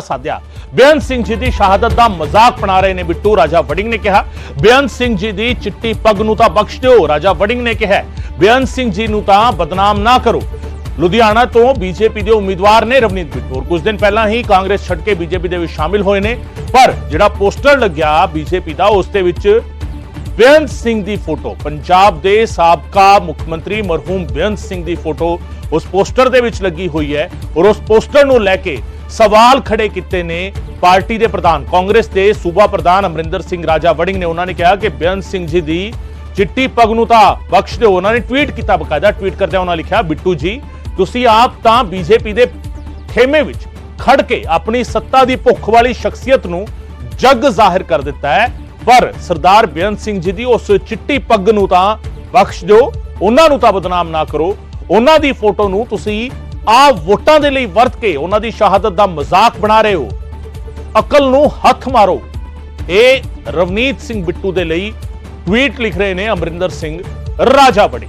ਸਾਧਿਆ। ਬੇਅੰਤ ਸਿੰਘ ਜੀ ਦੀ ਸ਼ਹਾਦਤ ਦਾ ਮਜ਼ਾਕ ਬਣਾ ਰਹੇ ਨੇ ਬਿੱਟੂ, ਰਾਜਾ ਵੜਿੰਗ ਨੇ ਕਿਹਾ। ਬੇਅੰਤ ਸਿੰਘ ਜੀ ਦੀ ਚਿੱਟੀ ਪੱਗ ਨੂੰ ਤਾਂ ਬਖਸ਼ ਦਿਓ, ਰਾਜਾ ਵੜਿੰਗ ਨੇ ਕਿਹਾ। ਬੇਅੰਤ ਸਿੰਘ ਜੀ ਨੂੰ ਤਾਂ ਬਦਨਾਮ ਨਾ ਕਰੋ। ਲੁਧਿਆਣਾ ਤੋਂ ਬੀਜੇਪੀ ਦੇ ਉਮੀਦਵਾਰ ਨੇ ਰਵਨੀਤ ਬਿੱਟੂ। ਕੁਝ ਦਿਨ ਪਹਿਲਾਂ ਹੀ ਕਾਂਗਰਸ ਛੱਡ ਕੇ ਬੀਜੇਪੀ ਦੇ ਵਿੱਚ ਸ਼ਾਮਿਲ ਹੋਏ ਨੇ। ਪਰ ਜਿਹੜਾ ਪੋਸਟਰ ਲੱਗਿਆ ਬੀਜੇਪੀ ਦਾ, ਉਸ ਦੇ ਵਿੱਚ ਬੇਅੰਤ ਸਿੰਘ ਦੀ ਫੋਟੋ। ਪੰਜਾਬ ਦੇ ਸਾਬਕਾ ਮੁੱਖ ਮੰਤਰੀ ਮਰਹੂਮ ਬੇਅੰਤ ਸਿੰਘ ਦੀ ਫੋਟੋ ਉਸ ਪੋਸਟਰ ਦੇ ਵਿੱਚ ਲੱਗੀ ਹੋਈ ਹੈ ਔਰ ਉਸ ਪੋਸਟਰ ਨੂੰ ਲੈ ਕੇ ਸਵਾਲ ਖੜੇ ਕੀਤੇ ਨੇ ਪਾਰਟੀ ਦੇ ਪ੍ਰਧਾਨ। ਕਾਂਗਰਸ ਦੇ ਸੂਬਾ ਪ੍ਰਧਾਨ ਅਮਰਿੰਦਰ ਸਿੰਘ ਰਾਜਾ ਵੜਿੰਗ ਨੇ ਉਹਨਾਂ ਨੇ ਕਿਹਾ ਕਿ ਬੇਅੰਤ ਸਿੰਘ ਜੀ ਦੀ ਚਿੱਟੀ ਪੱਗ ਨੂੰ ਤਾਂ ਬਖਸ਼ ਦਿਓ ਉਹਨਾਂ ਨੇ ਟਵੀਟ ਕੀਤਾ ਬਕਾਇਦਾ, ਟਵੀਟ ਕਰਦਿਆਂ ਉਹਨਾਂ ਲਿਖਿਆ, ਬਿੱਟੂ ਜੀ, ਤੁਸੀਂ ਆਪ ਤਾਂ ਬੀਜੇਪੀ ਦੇ ਖੇਮੇ ਵਿੱਚ ਖੜ ਕੇ ਆਪਣੀ ਸੱਤਾ ਦੀ ਭੁੱਖ ਵਾਲੀ ਸ਼ਖਸੀਅਤ ਨੂੰ ਜੱਗ ਜ਼ਾਹਿਰ ਕਰ ਦਿੱਤਾ ਹੈ, ਪਰ ਸਰਦਾਰ ਬੇਅੰਤ ਸਿੰਘ ਜੀ ਦੀ ਉਸ ਚਿੱਟੀ ਪੱਗ ਨੂੰ ਤਾਂ ਬਖਸ਼ ਦਿਓ। ਉਹਨਾਂ ਨੂੰ ਤਾਂ ਬਦਨਾਮ ਨਾ ਕਰੋ। ਉਹਨਾਂ ਦੀ ਫੋਟੋ ਨੂੰ ਤੁਸੀਂ ਆ ਵੋਟਾਂ ਦੇ ਲਈ ਵਰਤ ਕੇ ਉਹਨਾਂ ਦੀ ਸ਼ਹਾਦਤ ਦਾ ਮਜ਼ਾਕ ਬਣਾ ਰਹੇ ਹੋ। ਅਕਲ ਨੂੰ ਹੱਥ ਮਾਰੋ। ਇਹ ਰਵਨੀਤ ਸਿੰਘ ਬਿੱਟੂ ਦੇ ਲਈ ਟਵੀਟ ਲਿਖ ਰਹੇ ਨੇ ਅਮਰਿੰਦਰ ਸਿੰਘ ਰਾਜਾ ਬੜੀ